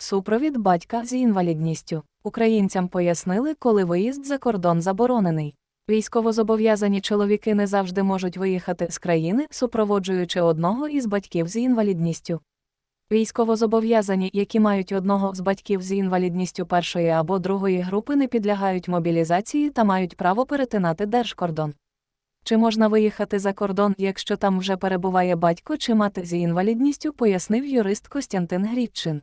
Супровід батька з інвалідністю. Українцям пояснили, коли виїзд за кордон заборонений. Військовозобов'язані чоловіки не завжди можуть виїхати з країни, супроводжуючи одного із батьків з інвалідністю. Військовозобов'язані, які мають одного з батьків з інвалідністю першої або другої групи, не підлягають мобілізації та мають право перетинати держкордон. Чи можна виїхати за кордон, якщо там вже перебуває батько чи мати з інвалідністю, пояснив юрист Костянтин Грідчин.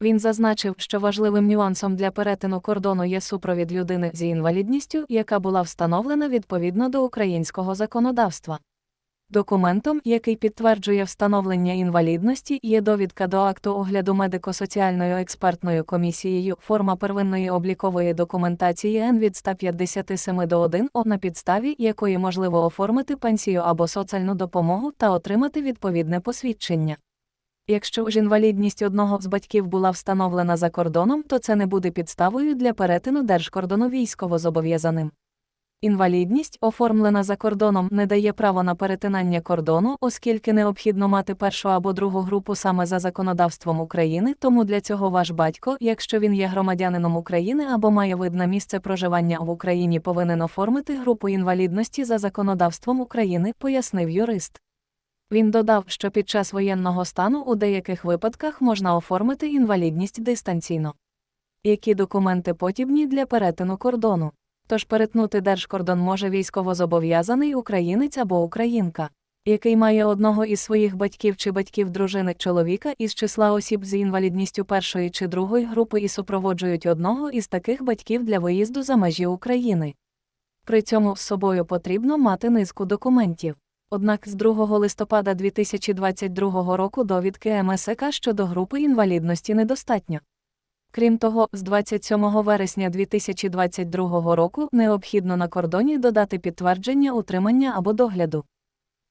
Він зазначив, що важливим нюансом для перетину кордону є супровід людини з інвалідністю, яка була встановлена відповідно до українського законодавства. Документом, який підтверджує встановлення інвалідності, є довідка до акту огляду медико-соціальною експертною комісією, форма первинної облікової документації Н від 157 до 1, О, на підставі якої можливо оформити пенсію або соціальну допомогу та отримати відповідне посвідчення. Якщо ж інвалідність одного з батьків була встановлена за кордоном, то це не буде підставою для перетину держкордону військовозобов'язаним. Інвалідність, оформлена за кордоном, не дає права на перетинання кордону, оскільки необхідно мати першу або другу групу саме за законодавством України, тому для цього ваш батько, якщо він є громадянином України або має вид на місце проживання в Україні, повинен оформити групу інвалідності за законодавством України, пояснив юрист. Він додав, що під час воєнного стану у деяких випадках можна оформити інвалідність дистанційно. Які документи потрібні для перетину кордону? Тож перетнути держкордон може військовозобов'язаний українець або українка, який має одного із своїх батьків чи батьків дружини чоловіка із числа осіб з інвалідністю першої чи другої групи і супроводжують одного із таких батьків для виїзду за межі України. При цьому з собою потрібно мати низку документів. Однак з 2 листопада 2022 року довідки МСК щодо групи інвалідності недостатньо. Крім того, з 27 вересня 2022 року необхідно на кордоні додати підтвердження утримання або догляду.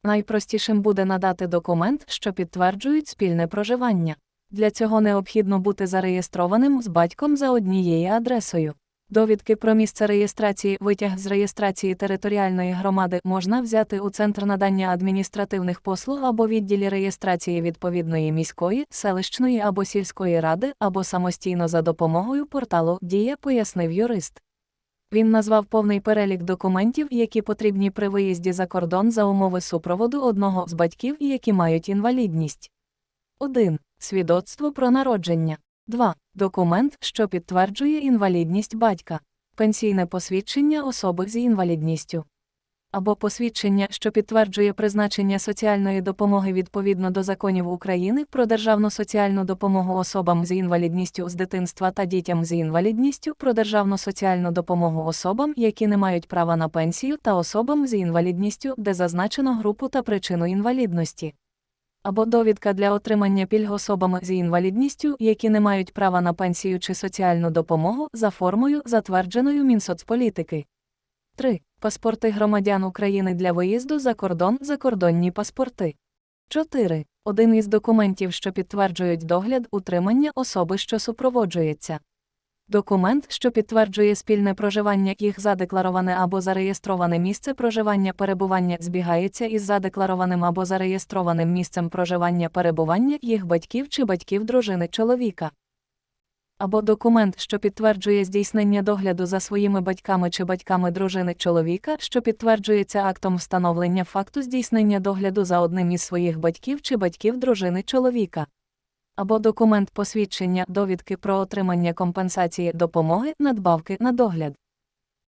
Найпростішим буде надати документ, що підтверджують спільне проживання. Для цього необхідно бути зареєстрованим з батьком за однією адресою. Довідки про місце реєстрації, витяг з реєстрації територіальної громади можна взяти у центр надання адміністративних послуг або відділі реєстрації відповідної міської, селищної або сільської ради, або самостійно за допомогою порталу Дія, пояснив юрист. Він назвав повний перелік документів, які потрібні при виїзді за кордон за умови супроводу одного з батьків, які мають інвалідність. 1. Свідоцтво про народження. 2. Документ, що підтверджує інвалідність батька. Пенсійне посвідчення особи з інвалідністю. Або посвідчення, що підтверджує призначення соціальної допомоги відповідно до законів України про державну соціальну допомогу особам з інвалідністю з дитинства та дітям з інвалідністю, про державну соціальну допомогу особам, які не мають права на пенсію, та особам з інвалідністю, де зазначено групу та причину інвалідності або довідка для отримання пільг особами з інвалідністю, які не мають права на пенсію чи соціальну допомогу за формою, затвердженою Мінсоцполітики. 3. Паспорти громадян України для виїзду за кордон закордонні паспорти. 4. Один із документів, що підтверджують догляд утримання особи, що супроводжується. Документ, що підтверджує спільне проживання їх задеклароване або зареєстроване місце проживання перебування збігається із задекларованим або зареєстрованим місцем проживання перебування їх батьків чи батьків дружини чоловіка. Або документ, що підтверджує здійснення догляду за своїми батьками чи батьками дружини чоловіка, що підтверджується актом встановлення факту здійснення догляду за одним із своїх батьків чи батьків дружини чоловіка або документ посвідчення довідки про отримання компенсації допомоги надбавки на догляд.